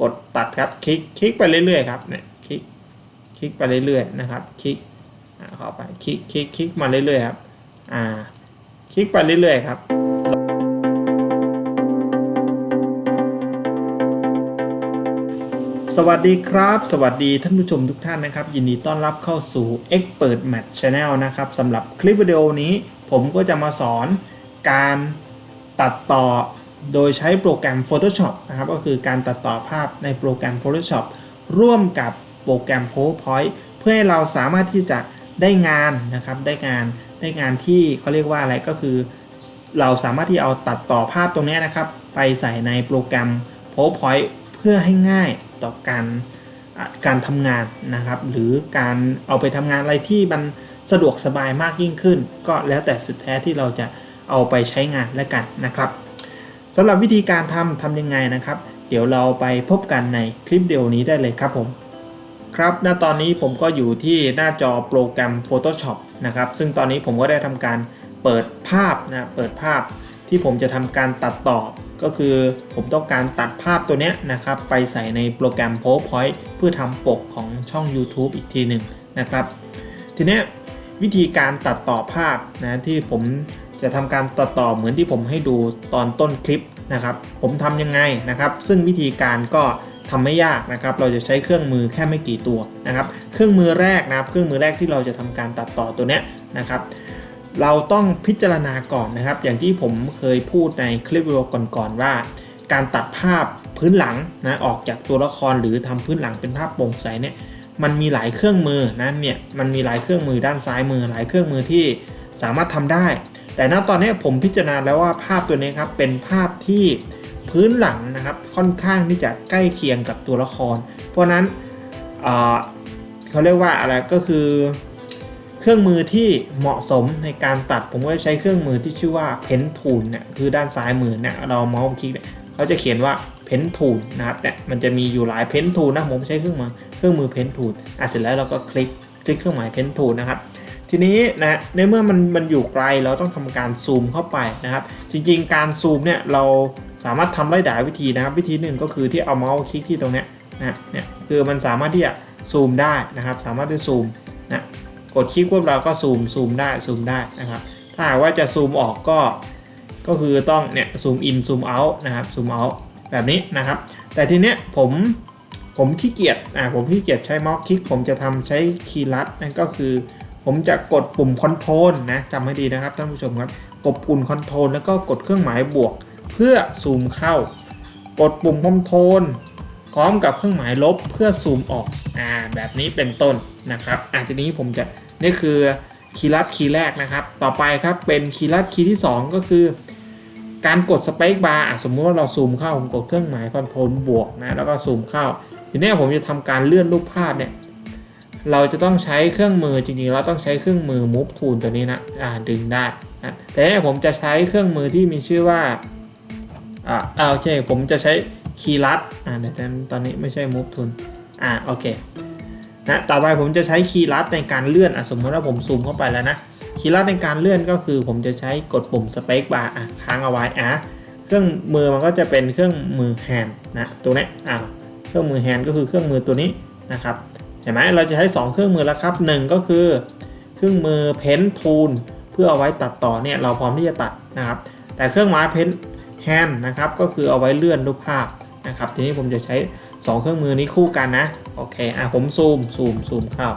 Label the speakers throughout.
Speaker 1: กดตัดครับคลิกคลิกไปเรื่อยๆครับเนี่ยคลิกคลิกไปเรื่อยๆนะครับคลิกเข้าไปคลิกคลิกคลิกมาเรื่อยๆครับอ่าคลิกไปเรื่อยๆครับสวัสดีครับ สวัสดีท่านผู้ชมทุกท่านนะครับ ยินดีต้อนรับเข้าสู่ Expert Match Channel นะครับสำหรับคลิปวิดีโอนี้ ผมก็จะมาสอนการตัดต่อ โดยใช้โปรแกรม Photoshop นะครับ ก็คือการตัดต่อภาพในโปรแกรม Photoshop ร่วมกับโปรแกรม PowerPoint เพื่อให้เราสามารถที่จะได้งานนะครับ ได้งานได้งานที่เขาเรียกว่าอะไรก็คือ เราสามารถที่เอาตัดต่อภาพตรงนี้นะครับ ไปใส่ในโปรแกรม PowerPoint เพื่อให้ง่ายต่อการการทำงานนะครับ หรือการเอาไปทำงานอะไรที่มันสะดวกสบายมากยิ่งขึ้น ก็แล้วแต่สุดแท้ที่เราจะเอาไปใช้งานแล้วกันนะครับ สำหรับวิธีการทำทำยังไงนะครับ เดี๋ยวเราไปพบกันในคลิปเดียวนี้ได้เลยครับผม ครับณตอนนี้ผมก็อยู่ที่หน้าจอโปรแกรม Photoshop นะครับ ซึ่งตอนนี้ผมก็ได้ทำการเปิดภาพนะ เปิดภาพที่ผมจะทำการตัดต่อ ก็คือผมต้องการตัดภาพตัวนี้นะครับ ไปใส่ในโปรแกรม PowerPoint เพื่อทำปกของช่อง YouTube อีกทีหนึ่งนะครับ ทีนี้วิธีการตัดต่อภาพนะที่ผมจะทำการตัดต่อเหมือนที่ผมให้ดูตอนต้นคลิป นะครับผมทำยังไงนะครับ ซึ่งวิธีการก็ทำไม่ยากนะครับ เราจะใช้เครื่องมือแค่ไม่กี่ตัวนะครับ เครื่องมือแรกนะครับ เครื่องมือแรกที่เราจะทำการตัดต่อตัวเนี้ยนะครับ เราต้องพิจารณาก่อนนะครับ อย่างที่ผมเคยพูดในคลิปวิดีโอก่อนๆว่า การตัดภาพพื้นหลังนะออกจากตัวละครหรือทำพื้นหลังเป็นภาพโปร่งใสเนี่ยมันมีหลายเครื่องมือนะเนี่ยมันมีหลายเครื่องมือด้านซ้ายมือ หลายเครื่องมือที่สามารถทำได้ แต่ณตอนนี้ผมพิจารณาแล้วว่าภาพตัวนี้ครับเป็นภาพที่พื้นหลังนะครับค่อนข้างที่จะใกล้เคียงกับตัวละคร เพราะนั้นเขาเรียกว่าอะไรก็คือเครื่องมือที่เหมาะสมในการตัดผมก็ใช้เครื่องมือที่ชื่อว่า Pen Tool เนี่ยคือด้านซ้ายมือเนี่ยเราเมาส์คลิกเนี่ยเขาจะเขียนว่า Pen Tool นะครับเนี่ยมันจะมีอยู่หลาย Pen Tool นะผมใช้เครื่องมือเครื่องมือ Pen Tool อะเสร็จแล้วเราก็คลิกคลิกเครื่องหมาย Pen Tool นะครับ ทีนี้นะในเมื่อมันมันอยู่ไกลเราต้องทำการซูมเข้าไปนะครับ จริงๆ การซูมเนี่ยเราสามารถทำได้หลายวิธีนะครับ วิธีหนึ่งก็คือที่เอาเมาส์คลิกที่ตรงเนี้ยนะเนี่ยคือมันสามารถที่จะซูมได้นะครับ สามารถที่ซูมนะกดคลิกปุ๊บเราก็ซูมซูมได้ซูมได้นะครับ ถ้าหากว่าจะซูมออกก็ ก็คือต้องเนี่ยซูมอินซูมเอาท์นะครับซูมเอาท์แบบนี้นะครับ แต่ทีเนี้ยผมผมขี้เกียจอ่าผมขี้เกียจใช้เมาส์คลิก ผมจะทำใช้คีย์ลัดนั่นก็คือ ผมจะกดปุ่มคอนโทรลนะจำให้ดีนะครับท่านผู้ชมครับ กดปุ่มคอนโทรลแล้วก็กดเครื่องหมายบวก เพื่อซูมเข้า กดปุ่มคอนโทรลพร้อมกับเครื่องหมายลบเพื่อซูมออกอ่าแบบนี้เป็นต้นนะครับอะทีนี้ผมจะนี่คือคีย์ลัดคีย์แรกนะครับ ต่อไปครับเป็นคีย์ลัดคีย์ที่ 2 ก็คือ การกดสเปคบาร์สมมุติว่าเราซูมเข้าผมกดเครื่องหมายคอนโทรลบวกนะแล้วก็ซูมเข้าทีนี้ผมจะทำการเลื่อนรูปภาพเนี่ย เราจะต้องใช้เครื่องมือจริงๆ เราต้องใช้เครื่องมือ move tool ตัวนี้นะอ่าดึงได้นะแต่เนี่ยผมจะใช้เครื่องมือที่มีชื่อว่าอ่าอ่าโอเค ผมจะใช้คีย์ลัดอ่าเดี๋ยวนั้นตอนนี้ไม่ใช่ move tool อ่าโอเคนะต่อไปผมจะใช้คีย์ลัดในการเลื่อนอะสมมติว่าผมซูมเข้าไปแล้วนะคีย์ลัดในการเลื่อนก็คือ ผมจะใช้กดปุ่ม space bar อะค้างเอาไว้อะเครื่องมือมันก็จะเป็นเครื่องมือ hand นะตัวนี้อ่าเครื่องมือ hand ก็คือเครื่องมือตัวนี้นะครับ เห็นไหมเราจะใช้ 2 เครื่องมือแล้วครับ1ก็คือเครื่องมือเพ้นทูลเพื่อเอาไว้ตัดต่อเนี่ยเราพร้อมที่จะตัดนะครับ แต่เครื่องหมายเพ้นแฮนนะครับก็คือเอาไว้เลื่อนรูปภาพนะครับ ทีนี้ผมจะใช้ 2 เครื่องมือนี้คู่กันนะโอเคอะผมซูมซูมซูมเข้า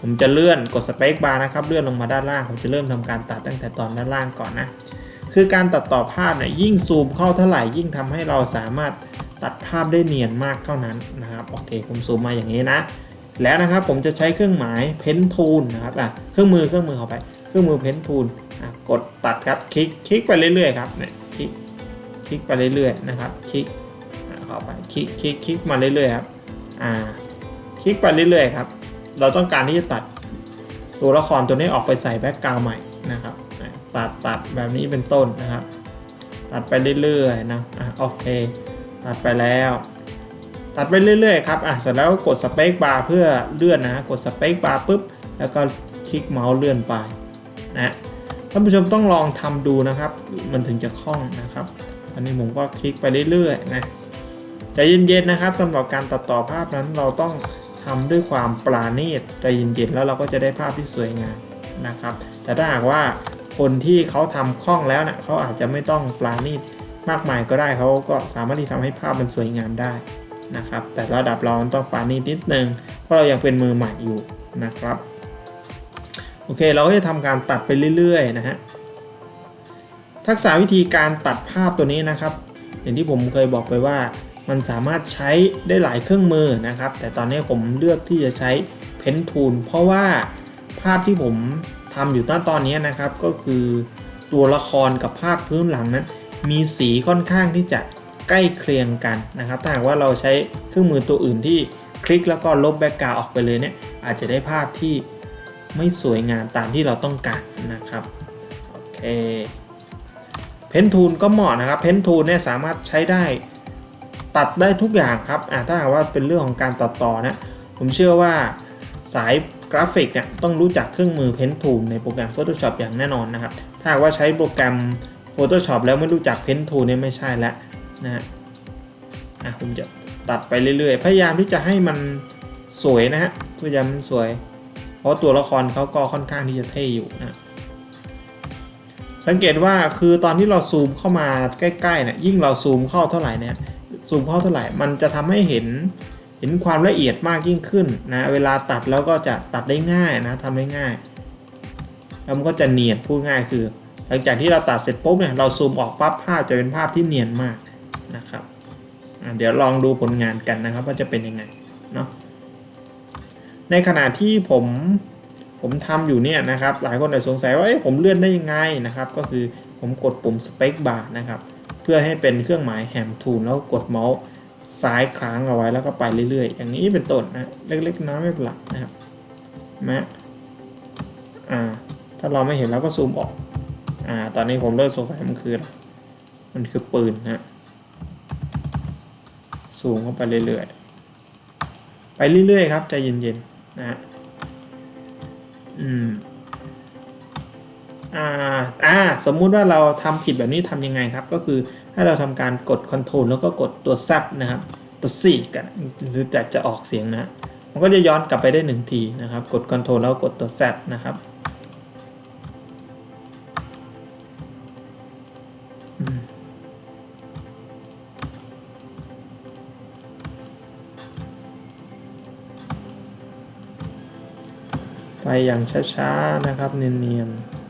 Speaker 1: ผมจะเลื่อนกดสเปคบาร์นะครับเลื่อนลงมาด้านล่างผมจะเริ่มทำการตัดตั้งแต่ตอนด้านล่างก่อนนะคือการตัดต่อภาพเนี่ยยิ่งซูมเข้าเท่าไหร่ยิ่งทำให้เราสามารถตัดภาพได้เนียนมากเท่านั้นนะครับโอเคผมซูมมาอย่างนี้นะ แล้วนะครับผมจะใช้เครื่องหมายเพนทูลนะครับอะเครื่องมือเครื่องมือเข้าไป เครื่องมือเพนทูลอะกดตัดครับคลิกคลิกไปเรื่อยๆครับเนี่ยคลิกคลิกไปเรื่อยๆนะครับคลิกเข้าไปคลิกคลิกคลิกมาเรื่อยๆครับอ่าคลิกไปเรื่อยๆครับเราต้องการที่จะตัดตัวละครตัวนี้ออกไปใส่แบ็กกราวด์ใหม่นะครับตัดตัดแบบนี้เป็นต้นนะครับ ตัดไปเรื่อยๆนะอะโอเค ตัดไปแล้ว ตัดไปเรื่อยๆครับอะเสร็จแล้วก็กดสเปคบาร์เพื่อเลื่อนนะกดสเปคบาร์ปุ๊บแล้วก็คลิกเมาส์เลื่อนไปนะท่านผู้ชมต้องลองทำดูนะครับ มันถึงจะคล่องนะครับ อันนี้ผมก็คลิกไปเรื่อยๆนะใจเย็นๆนะครับสำหรับการตัดต่อภาพนั้นเราต้องทำด้วยความปราณีตใจเย็นๆแล้วเราก็จะได้ภาพที่สวยงามนะครับ แต่ถ้าหากว่าคนที่เขาทำคล่องแล้วนะเขาอาจจะไม่ต้องปราณีตมากมายก็ได้เขาก็สามารถที่ทำให้ภาพมันสวยงามได้ นะครับ แต่ระดับเราต้องปาณีนิดนึง เพราะเรายังเป็นมือใหม่อยู่นะครับ โอเค เราก็จะทำการตัดไปเรื่อยๆนะฮะ ทักษะวิธีการตัดภาพตัวนี้นะครับ อย่างที่ผมเคยบอกไปว่ามันสามารถใช้ได้หลายเครื่องมือนะครับ แต่ตอนนี้ผมเลือกที่จะใช้เพนทูลเพราะว่าภาพที่ผมทำอยู่ตอนตอนนี้นะครับ ก็คือตัวละครกับภาพพื้นหลังนั้น มีสีค่อนข้างที่จะ ใกล้เคียงกันนะครับ ถ้าหากว่าเราใช้เครื่องมือตัวอื่นที่คลิกแล้วก็ลบแบ็กกราวออกไปเลยเนี่ยอาจจะได้ภาพที่ไม่สวยงามตามที่เราต้องการนะครับโอเคเพนทูลก็เหมาะนะครับเพนทูลเนี่ยสามารถใช้ได้ตัดได้ทุกอย่างครับอ่าถ้าหากว่าเป็นเรื่องของการตัดต่อนะผมเชื่อว่าสายกราฟิกเนี่ยต้องรู้จักเครื่องมือเพนทูลในโปรแกรม Photoshop อย่างแน่นอนนะครับ ถ้าหากว่าใช้โปรแกรม Photoshop แล้วไม่รู้จักเพนทูลเนี่ยไม่ใช่แล้ว นะฮะอะผมจะตัดไปเรื่อยๆ พยายามที่จะให้มันสวยนะฮะพยายามมันสวย เพราะตัวละครเขาก็ค่อนข้างที่จะเท่อยู่นะสังเกตว่าคือตอนที่เราซูมเข้ามาใกล้ๆเนี่ยยิ่งเราซูมเข้าเท่าไหร่เนี่ยซูมเข้าเท่าไหร่ มันจะทำให้เห็นเห็นความละเอียดมากยิ่งขึ้นนะเวลาตัดแล้วก็จะตัดได้ง่ายนะทำได้ง่ายแล้วมันก็จะเนียนพูดง่ายคือ หลังจากที่เราตัดเสร็จปุ๊บเนี่ยเราซูมออกปั๊บภาพจะเป็นภาพที่เนียนมาก นะครับเดี๋ยวลองดูผลงานกันนะครับ ว่าจะเป็นยังไงเนาะในขณะที่ผมผมทำอยู่เนี่ยนะครับ หลายคนอาจสงสัยว่าเอ๊ะผมเลื่อนได้ยังไงนะครับ ก็คือผมกดปุ่ม Space Bar นะครับ เพื่อให้เป็นเครื่องหมายแฮมทูลแล้วกดเมาส์ซ้ายค้างเอาไว้แล้วก็ไปเรื่อยๆ อย่างนี้เป็นต้นนะเล็กๆน้อยไม่เป็นไรนะครับแม้อ่า ถ้าเราไม่เห็นเราก็ซูมออก อ่า ตอนนี้ผมเริ่มสงสัยมันคืออะไรมันคือปืนนะ ซูมเข้าไปเรื่อยๆ ไปเรื่อยๆครับใจเย็นๆนะฮะอืมอ่าอ่าสมมุติว่าเราทำผิดแบบนี้ทำยังไงครับ ก็คือให้เราทำการกด Ctrl แล้วก็กดตัว Z นะครับตัวสี่กันหรือแต่จะออกเสียงนะ มันก็จะย้อนกลับไปได้หนึ่งทีนะครับ กด Ctrl แล้วกดตัว Z นะครับ อย่างช้าๆนะครับเนียนๆ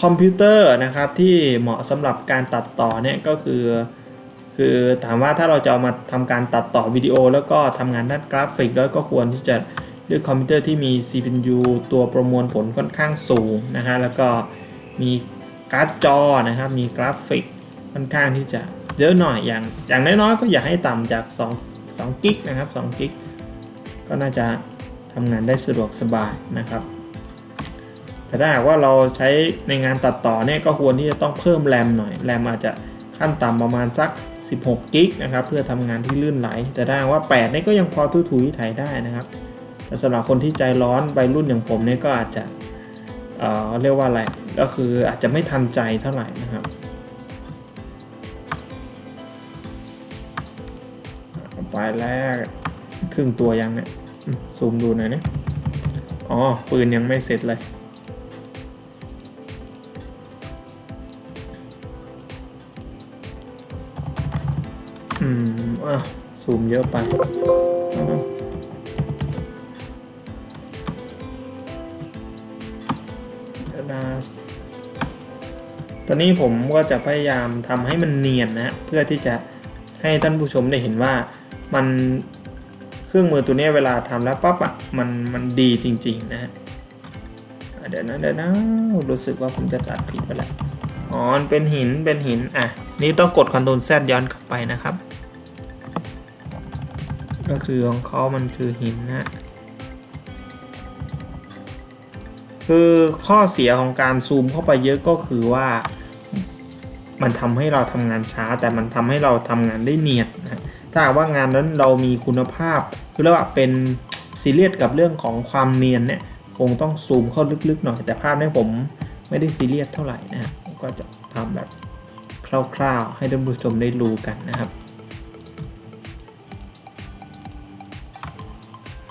Speaker 1: คอมพิวเตอร์นะครับที่เหมาะสำหรับการตัดต่อเนี่ยก็คือ คือถามว่าถ้าเราจะเอามาทำการตัดต่อวิดีโอ แล้วก็ทำงานด้านกราฟิกด้วก็ควรที่จะเลือกคอมพิวเตอร์ที่มี CPU ตัวประมวลผลค่อนข้างสูงนะฮะแล้วก็มีการ์ดจอนะครับมีกราฟิกค่อนข้างที่จะ เยอะหน่อยอย่างอย่างน้อยๆก็อย่าให้ต่ำจาก2 2กิกนะครับ2กิกก็น่าจะทำงานได้สะดวกสบายนะครับ แต่ถ้าหากว่าเราใช้ในงานตัดต่อเนี่ยก็ควรที่จะต้องเพิ่มแรมหน่อยแรมอาจจะขั้นต่ำประมาณสัก 16กิกนะครับเพื่อทำงานที่ลื่นไหล แต่ถ้าหากว่า 8 นี่ก็ยังพอทุถุยไถได้นะครับแต่สำหรับคนที่ใจร้อนวัยรุ่นอย่างผมเนี่ยก็อาจจะเอ่อเรียกว่าอะไรก็คืออาจจะไม่ทันใจเท่าไหร่นะครับ ไปแรกครึ่งตัวยังเนี่ยซูมดูหน่อยนะอ๋อ ปืนยังไม่เสร็จเลย อืมอะซูมเยอะไปนะตอนนี้ผมก็จะพยายามทำให้มันเนียนนะ เพื่อที่จะให้ท่านผู้ชมได้เห็นว่า มันเครื่องมือตัวนี้เวลาทำแล้วปั๊บอะมันมันดีจริง ๆ นะฮะเดี๋ยวนะเดี๋ยวนะรู้สึกว่าผมจะตัดผิดไปแล้วอ๋อเป็นหินเป็นหินอะนี่ต้องกด Ctrl Z ย้อนกลับไปนะครับ ก็คือของเขามันคือหินนะคือข้อเสียของการซูมเข้าไปเยอะก็คือว่า มันทำให้เราทำงานช้า แต่มันทำให้เราทำงานได้เนียนนะ ถ้าว่างานนั้นเรามีคุณภาพ คือเรียกว่าเป็นซีเรียสกับเรื่องของความเนียนเนี่ยคงต้องซูมเข้าลึกๆหน่อยแต่ภาพนี้ผมไม่ได้ซีเรียสเท่าไหร่นะก็จะทำแบบคร่าวๆ ให้ท่านผู้ชมได้รู้กันนะครับ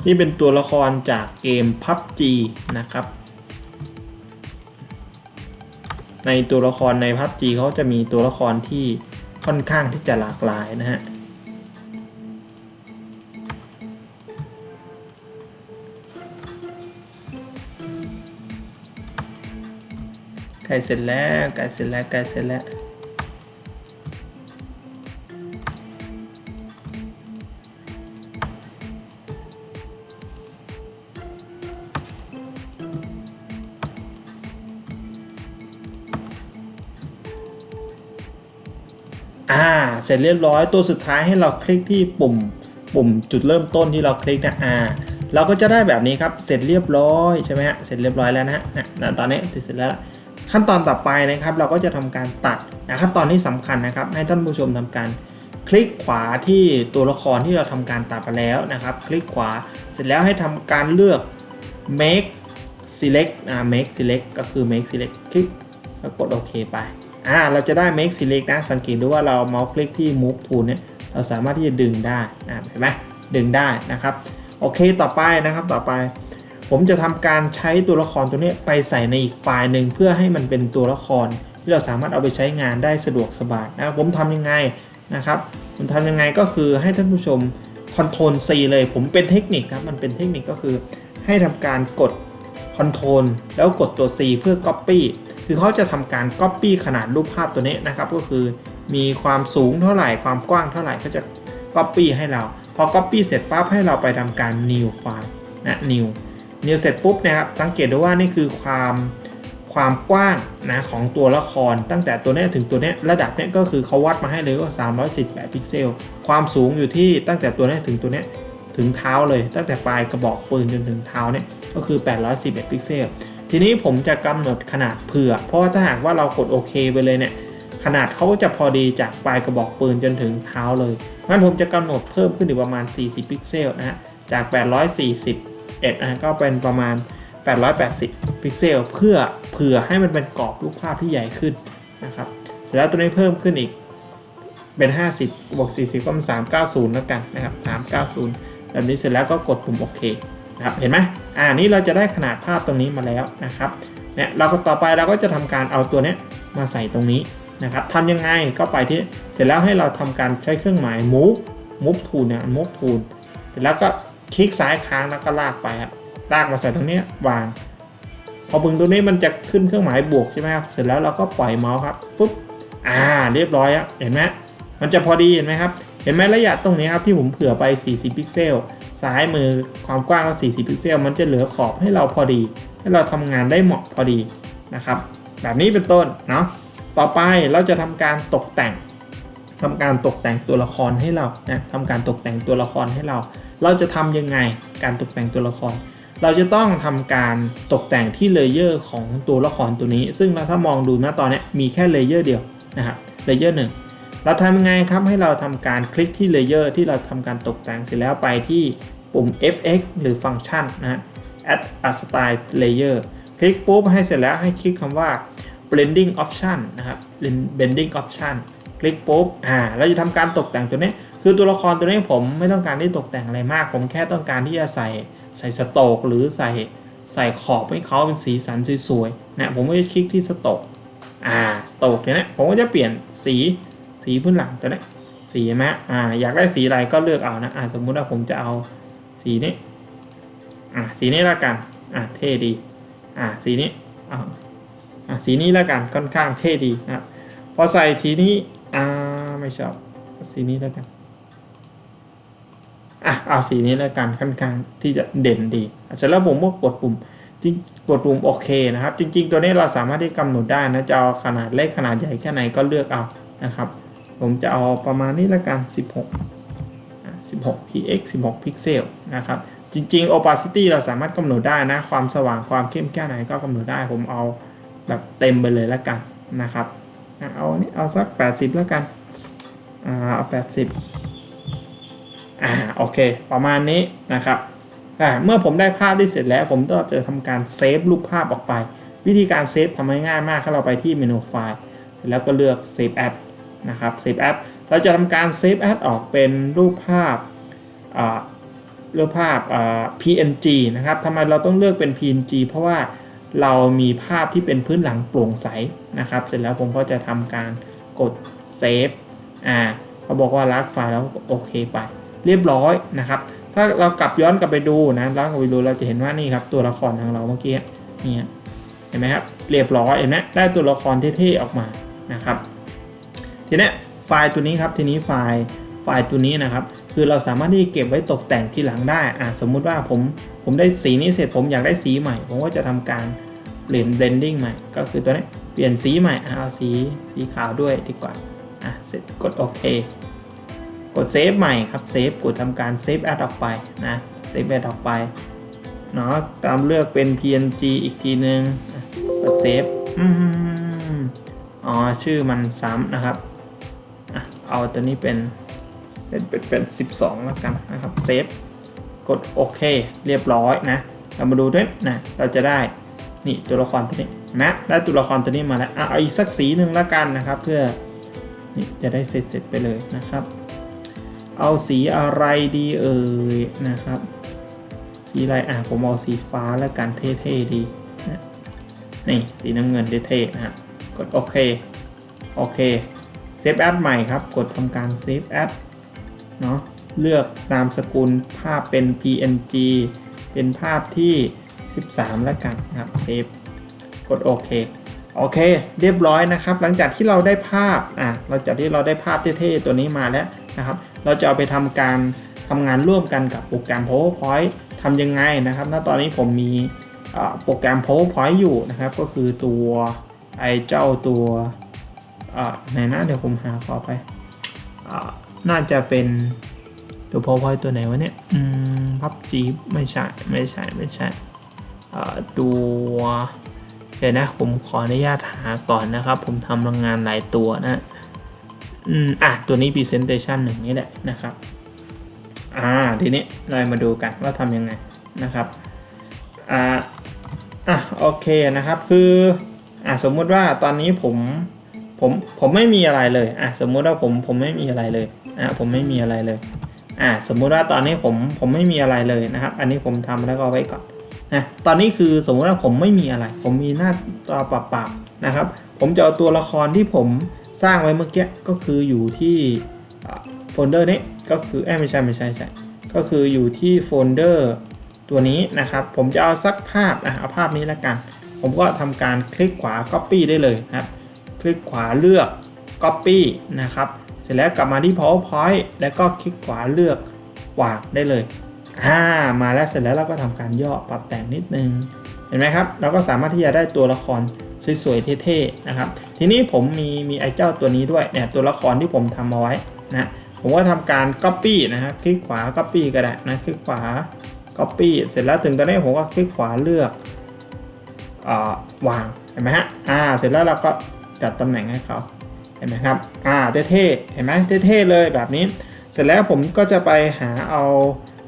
Speaker 1: นี่เป็นตัวละครจากเกม PUBG นะครับ ในตัวละครใน PUBG เขาจะมีตัวละครที่ค่อนข้างที่จะหลากหลายนะฮะ ไก่เสร็จแล้วไก่เสร็จแล้วไก่เสร็จแล้วอ่าเสร็จเรียบร้อยตัวสุดท้ายให้เราคลิกที่ปุ่มปุ่มจุดเริ่มต้นที่เราคลิกนะอ่าเราก็จะได้แบบนี้ครับเสร็จเรียบร้อยใช่ไหมฮะเสร็จเรียบร้อยแล้วนะฮะนะตอนนี้เสร็จแล้ว ขั้นตอนต่อไปนะครับ เราก็จะทำการตัดนะขั้นตอนนี้สำคัญนะครับ ให้ท่านผู้ชมทำการคลิกขวาที่ตัวละครที่เราทำการตัดไปแล้วนะครับ คลิกขวาเสร็จแล้วให้ทำการเลือก make select อ่า make select ก็คือ make select คลิกแล้วกดโอเคไปอ่าเราจะได้ make select นะสังเกตดูว่าเราเมาส์คลิกที่ move tool เนี่ยเราสามารถที่จะดึงได้นะเห็นไหมดึงได้นะครับ โอเคต่อไปนะครับต่อไป ผมจะทำการใช้ตัวละครตัวนี้ไปใส่ในอีกไฟล์หนึ่งเพื่อให้มันเป็นตัวละครที่เราสามารถเอาไปใช้งานได้สะดวกสบายนะครับผมทำยังไงนะครับผมทำยังไงก็คือให้ท่านผู้ชม Ctrl C เลยผมเป็นเทคนิคครับมันเป็นเทคนิคก็คือให้ทำการกด Ctrl แล้วกดตัว C เพื่อ Copy คือเขาจะทำการ Copy ขนาดรูปภาพตัวนี้นะครับก็คือมีความสูงเท่าไหร่ความกว้างเท่าไหร่ก็จะ Copy ให้เรา พอ Copy เสร็จปั๊บให้เราไปทำการ New File นะ New New เสร็จปุ๊บนะครับสังเกตดูว่านี่คือความความกว้างนะของตัวละครตั้งแต่ตัวนี้ถึงตัวนี้ระดับนี้ก็คือเขาวัดมาให้เลยว่า318พิกเซล ความสูงอยู่ที่ตั้งแต่ตัวนี้ถึงตัวนี้ถึงเท้าเลย ตั้งแต่ปลายกระบอกปืนจนถึงเท้าเนี่ยก็คือ 811พิกเซล ทีนี้ผมจะกำหนดขนาดเผื่อ เพราะว่าถ้าหากว่าเรากดโอเคไปเลยเนี่ยขนาดเขาจะพอดีจากปลายกระบอกปืนจนถึงเท้าเลยงั้นผมจะกำหนดเพิ่มขึ้นอีกประมาณ 40 พิกเซลนะฮะจาก 840 841นะก็เป็นประมาณ 880 พิกเซล เพื่อเผื่อให้มันเป็นกรอบรูปภาพที่ใหญ่ขึ้นนะครับเสร็จแล้วตัวนี้เพิ่มขึ้นอีกเป็น 50 บวก 40 ก็เป็น 390 แล้วกันนะครับ 390 แบบนี้เสร็จแล้วก็กดปุ่มโอเคนะครับ เห็นไหมอ่า นี่เราจะได้ขนาดภาพตรงนี้มาแล้วนะครับ เนี่ย เราก็ต่อไปเราก็จะทำการเอาตัวเนี้ยมาใส่ตรงนี้นะครับทำยังไงก็ไปที่ เสร็จแล้วให้เราทำการใช้เครื่องหมาย move move tool เนี่ย move tool เสร็จแล้วก็ คลิกซ้ายค้างแล้วก็ลากไปครับลากมาใส่ตรงนี้วางพอบึงตรงนี้มันจะขึ้นเครื่องหมายบวกใช่ไหมครับเสร็จแล้วเราก็ปล่อยเมาส์ครับฟึบอ่าเรียบร้อยครับเห็นไหมมันจะพอดีเห็นไหมครับเห็นไหมระยะตรงนี้ครับที่ผมเผื่อไป 40 พิกเซลซ้ายมือความกว้างก็ 40 พิกเซลมันจะเหลือขอบให้เราพอดี ให้เราทำงานได้เหมาะพอดีนะครับ แบบนี้เป็นต้นเนาะต่อไปเราจะทำการตกแต่ง ทำการตกแต่งตัวละครให้เรานะทำการตกแต่งตัวละครให้เรา เราจะทำยังไงการตกแต่งตัวละคร เราจะต้องทำการตกแต่งที่เลเยอร์ของตัวละครตัวนี้ ซึ่งเราถ้ามองดูนะตอนนี้มีแค่เลเยอร์เดียวนะครับเลเยอร์หนึ่งเราทำยังไงครับให้เราทำการคลิกที่เลเยอร์ที่เราทำการตกแต่งเสร็จแล้วไปที่ปุ่ม fx หรือฟังก์ชันนะ add a style layer คลิกปุ๊บให้เสร็จแล้วให้คลิกคำว่า blending option นะครับ blending option คลิกปุ๊บอ่าเราจะทำการตกแต่งตัวนี้ คือตัวละครตัวนี้ผมไม่ต้องการที่ตกแต่งอะไรมาก ผมแค่ต้องการที่จะใส่ใส่สโตกหรือใส่ใส่ขอบให้เขาเป็นสีสันสวยๆนะผมก็จะคลิกที่สโตกอ่าสโตกเนี่ยนะผมก็จะเปลี่ยนสีสีพื้นหลังตัวนี้สีไหมอ่าอยากได้สีอะไรก็เลือกเอานะอ่าสมมุติว่าผมจะเอาสีนี้อ่าสีนี้ละกันอ่าเท่ดีอ่าสีนี้อ่าสีนี้แล้วกันค่อนข้างเท่ดีนะพอใส่ทีนี้ อ่าไม่ชอบสีนี้แล้วกันอะเอาสีนี้แล้วกันค่อนข้างที่จะเด่นดีเสร็จแล้วผมก็กดปุ่มจริงกดปุ่มโอเคนะครับ จริง ๆ ตัวนี้เราสามารถที่กำหนดได้นะจะเอาขนาดเล็กขนาดใหญ่แค่ไหนก็เลือกเอานะครับ ผมจะเอาประมาณนี้แล้วกัน 16อะ16 px 16 พิกเซลนะครับ จริง ๆ opacity เราสามารถกำหนดได้นะ ความสว่างความเข้มแค่ไหนก็กำหนดได้ ผมเอาแบบเต็มไปเลยแล้วกันนะครับ เอาอันนี้เอาสัก 80แล้วกัน อ่าเอา80อ่าโอเค ประมาณนี้นะครับอ่าเมื่อผมได้ภาพที่เสร็จแล้ว ผมก็จะทำการเซฟรูปภาพออกไป วิธีการเซฟทำง่ายมากถ้าเราไปที่เมนูไฟล์เสร็จแล้วก็เลือก Save As นะครับ Save As เราจะทำการ Save As ออกเป็นรูปภาพอ่ารูปภาพอ่า PNG นะครับทำไมเราต้องเลือกเป็น PNG เพราะว่าเรามีภาพที่เป็นพื้นหลังโปร่งใสนะครับ เสร็จแล้วผมก็จะทำการกด Save อ่าเขาบอกว่ารักไฟล์แล้วโอเคไป เรียบร้อยนะครับ ถ้าเรากลับย้อนกลับไปดูนะย้อนกลับไปดูเราจะเห็นว่านี่ครับตัวละครของเราเมื่อกี้นี่เห็นไหมครับเรียบร้อยเห็นไหมได้ตัวละครเท่ๆออกมานะครับทีนี้ไฟล์ตัวนี้ครับทีนี้ไฟล์ไฟล์ตัวนี้นะครับ คือเราสามารถที่จะเก็บไว้ตกแต่งทีหลังได้อ่าสมมุติว่าผมผมได้สีนี้เสร็จผมอยากได้สีใหม่ ผมก็จะทำการเปลี่ยน blending ใหม่ ก็คือตัวนี้เปลี่ยนสีใหม่เอาสีสีขาวด้วยดีกว่า อะเสร็จกดโอเค กดเซฟใหม่ครับเซฟกดทำการเซฟแอดออกไปนะเซฟแอดออกไปเนาะตามเลือกเป็น PNG อีกทีนึงอะกดเซฟอืมอ๋อชื่อมันซ้ำนะครับอเอาตัวนี้เป็นเป็นเป็นเป็น 12 แล้วกันนะครับเซฟกดโอเค เรียบร้อยนะเรามาดูด้วยนะเราจะได้นี่ตัวละครตัวนี้นะได้ตัวละครตัวนี้มาแล้วเอาอีกสักสีหนึ่งแล้วกันนะครับ เพื่อ นี่จะได้เสร็จเสร็จไปเลยนะครับ เอาสีอะไรดีเอ่ยนะครับ สีอะไรอะผมเอาสีฟ้าแล้วกันเท่ๆดีนะนี่สีน้ำเงินเท่ๆนะฮะกดโอเคโอเคเซฟแอดใหม่ครับ กดทำการเซฟแอดเนาะเลือกนามสกุลภาพเป็น PNG เป็นภาพที่ 13 แล้วกันนะครับเซฟกดโอเค โอเค เรียบร้อยนะครับ หลังจากที่เราได้ภาพอะหลังจากที่เราได้ภาพเท่ๆตัวนี้มาแล้วนะครับ เราจะเอาไปทำการทำงานร่วมกันกับโปรแกรม PowerPoint ทำยังไงนะครับณตอนนี้ผมมีโปรแกรม PowerPoint อยู่นะครับ ก็คือตัวไอเจ้าตัวไหนนะเดี๋ยวผมหาขอไปอน่าจะเป็นตัว PowerPoint ตัวไหนวะเนี่ยอืมพับจีไม่ใช่ไม่ใช่ไม่ใช่ตัว ดี๋ยวนะผมขออนุญาตหาก่อนนะครับ ผมทำงานหลายตัวนะอืมอะตัวนี้ presentation หนึ่งนี่แหละนะครับ อ่าทีนี้เรามาดูกันว่าทำยังไงนะครับอ่าอะโอเคนะครับคืออะสมมุติว่าตอนนี้ผมผมผมไม่มีอะไรเลยอะสมมุติว่าผมผมไม่มีอะไรเลยอะผมไม่มีอะไรเลยอะสมมุติว่าตอนนี้ผมผมไม่มีอะไรเลยนะครับ อันนี้ผมทำแล้วก็ไว้ก่อน นะตอนนี้คือสมมติว่าผมไม่มีอะไร ผมมีหน้าตาเปล่าๆนะครับ ผมจะเอาตัวละครที่ผมสร้างไว้เมื่อกี้ก็คืออยู่ที่โฟลเดอร์นี้ก็คือเอ้ไม่ใช่ไม่ใช่ใช่ก็คืออยู่ที่โฟลเดอร์ตัวนี้นะครับ ผมจะเอาสักภาพนะเอาภาพนี้แล้วกัน ผมก็ทำการคลิกขวา Copy ได้เลยนะครับคลิกขวาเลือก Copy นะครับ เสร็จแล้วกลับมาที่ PowerPoint แล้วก็คลิกขวาเลือกวางได้เลย อ่ามาแล้วเสร็จแล้วเราก็ทำการย่อปรับแต่งนิดนึง เห็นไหมครับ เราก็สามารถที่จะได้ตัวละครสวยๆเท่ๆนะครับ ทีนี้ผมมีมีไอ้เจ้าตัวนี้ด้วยเนี่ยตัวละครที่ผมทำเอาไว้นะผมก็ทำการ Copy นะครับคลิกขวา Copy ก็ได้นะคลิกขวา Copy เสร็จแล้วถึงตอนนี้ผมก็คลิกขวาเลือกเอ่อวางเห็นไหมฮะอ่าเสร็จแล้วเราก็จัดตำแหน่งให้เขาเห็นไหมครับอ่าเท่ๆเห็นไหมเท่ๆเลยแบบนี้ เสร็จแล้วผมก็จะไปหาเอา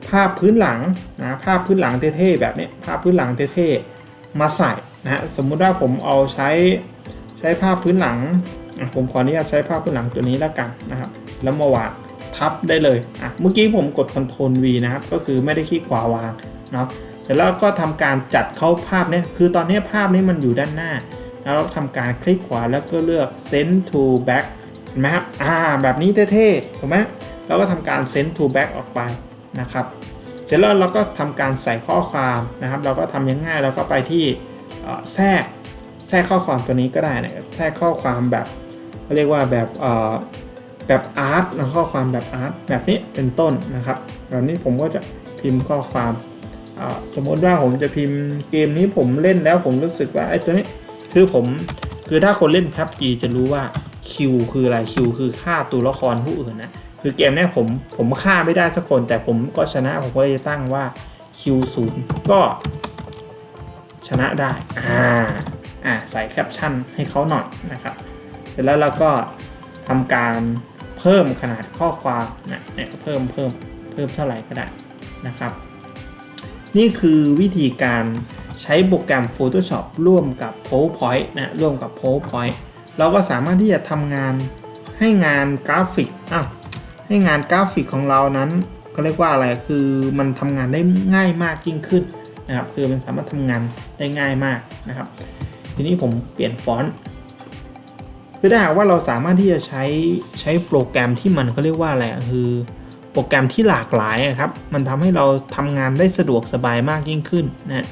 Speaker 1: ภาพพื้นหลังนะภาพพื้นหลังเท่ๆแบบนี้ภาพพื้นหลังเท่ๆมาใส่นะฮะสมมุติว่าผมเอาใช้ใช้ภาพพื้นหลังผมขออนุญาตใช้ภาพพื้นหลังตัวนี้แล้วกันนะครับ แล้วมาวางทับได้เลยอะเมื่อกี้ผมกด Ctrl V นะครับก็คือไม่ได้คลิกขวาวางเนาะเสร็จแล้วก็ทำการจัดเข้าภาพเนี้ยคือตอนนี้ภาพนี้มันอยู่ด้านหน้า แล้วเราทำการคลิกขวาแล้วก็เลือก send to back เห็นไหมครับอ่าแบบนี้เท่ๆถูกไหมแล้วก็ทำการ send to back ออกไป นะครับ เสร็จแล้วเราก็ทำการใส่ข้อความนะครับ เราก็ทำยังง่ายเราก็ไปที่แทรกแทรกข้อความตัวนี้ก็ได้นะแทรกข้อความแบบเขาเรียกว่าแบบแบบอาร์ตนะข้อความแบบอาร์ตแบบนี้เป็นต้นนะครับแบบนี้ผมก็จะพิมพ์ข้อความสมมติว่าผมจะพิมพ์เกมนี้ผมเล่นแล้วผมรู้สึกว่าไอ้ตัวนี้คือผมคือถ้าคนเล่นพับจีจะรู้ว่าคิวคืออะไรคิวคือฆ่าตัวละครผู้อื่นนะ คือเกมเนี้ยผมผมฆ่าไม่ได้สักคน แต่ผมก็ชนะผมก็เลยจะตั้งว่าคิวศูนย์ก็ชนะได้ อ่า อ่า ใส่แคปชั่นให้เขาหน่อยนะครับ เสร็จแล้วเราก็ทำการเพิ่มขนาดข้อความนะเนี่ยเพิ่มเพิ่มเพิ่มเท่าไหร่ก็ได้นะครับ นี่คือวิธีการใช้โปรแกรม Photoshop ร่วมกับ PowerPoint นะร่วมกับ PowerPoint เราก็สามารถที่จะทำงานให้งานกราฟิกอะ ให้งานกราฟิกของเรานั้นก็เรียกว่าอะไรคือมันทำงานได้ง่ายมากยิ่งขึ้นนะครับ คือมันสามารถทำงานได้ง่ายมากนะครับ ทีนี้ผมเปลี่ยนฟอนต์คือถ้าหากว่าเราสามารถที่จะใช้ใช้โปรแกรมที่มันเขาเรียกว่าอะไรคือโปรแกรมที่หลากหลายครับ มันทำให้เราทำงานได้สะดวกสบายมากยิ่งขึ้นนะ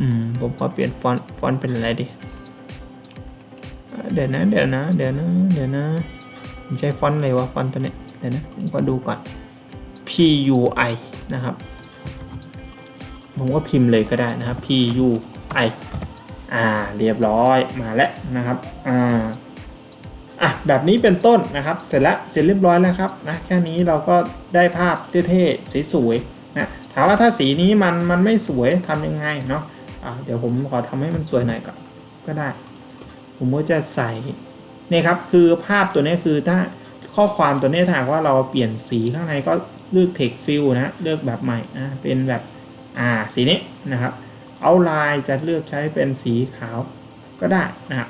Speaker 1: อืมผมขอเปลี่ยนฟอนต์ฟอนต์เป็นอะไรดีเดี๋ยวนะเดี๋ยวนะเดี๋ยวนะเดี๋ยวนะ ผมใช้ฟอนต์อะไรวะฟอนต์ตัวเนี้ยเดี๋ยวนะผมก็ดูก่อน PUI นะครับ ผมก็พิมพ์เลยก็ได้นะครับ PUI อ่าเรียบร้อยมาแล้วนะครับอ่าอะแบบนี้เป็นต้นนะครับ เสร็จแล้วเสร็จเรียบร้อยแล้วครับนะแค่นี้เราก็ได้ภาพเท่ๆสวยๆนะถามว่าถ้าสีนี้มันมันไม่สวยทำยังไงเนาะอ่าเดี๋ยวผมขอทำให้มันสวยหน่อยก่อนก็ได้ ผมก็จะใส่ นี่ครับคือภาพตัวนี้คือถ้าข้อความตัวนี้ถ้าว่าเราเปลี่ยนสีข้างในก็เลือก text fill นะเลือกแบบใหม่นะเป็นแบบอ่าสีนี้นะครับเอาลายจะเลือกใช้เป็นสีขาวก็ได้นะครับ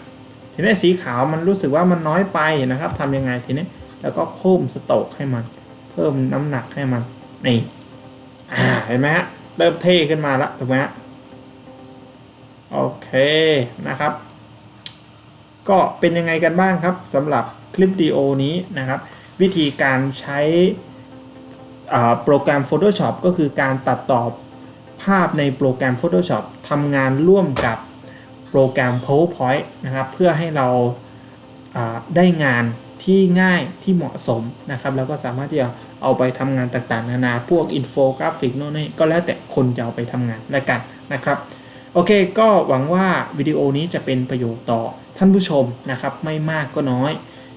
Speaker 1: ทีนี้สีขาวมันรู้สึกว่ามันน้อยไปนะครับทำยังไงทีนี้แล้วก็เพิ่มสโตกให้มัน เพิ่มน้ำหนักให้มันนี่อ่าเห็นไหมฮะเริ่มเท่ขึ้นมาล้วถูกไหมฮะโอเคนะครับ ก็เป็นยังไงกันบ้างครับสำหรับคลิปวิดีโอนี้นะครับ วิธีการใช้โปรแกรม Photoshop ก็คือการตัดต่อภาพในโปรแกรม Photoshop ทำงานร่วมกับโปรแกรม PowerPoint นะครับ เพื่อให้เราาได้งานที่ง่ายที่เหมาะสมนะครับ แล้วก็สามารถที่จะเอาไปทำงานต่างๆ นานาพวกอินโฟกราฟิกโน่นนี่ก็แล้วแต่คนจะเอาไปทำงานแล้วกันนะครับ โอเค ก็หวังว่าวิดีโอนี้จะเป็นประโยชน์ต่อ ท่านผู้ชมนะครับไม่มากก็น้อย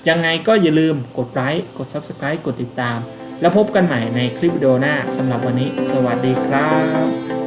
Speaker 1: ยังไงก็อย่าลืมกดไลค์กด Subscribe กดติดตาม แล้วพบกันใหม่ในคลิปวิดีโอหน้าสำหรับวันนี้ สวัสดีครับ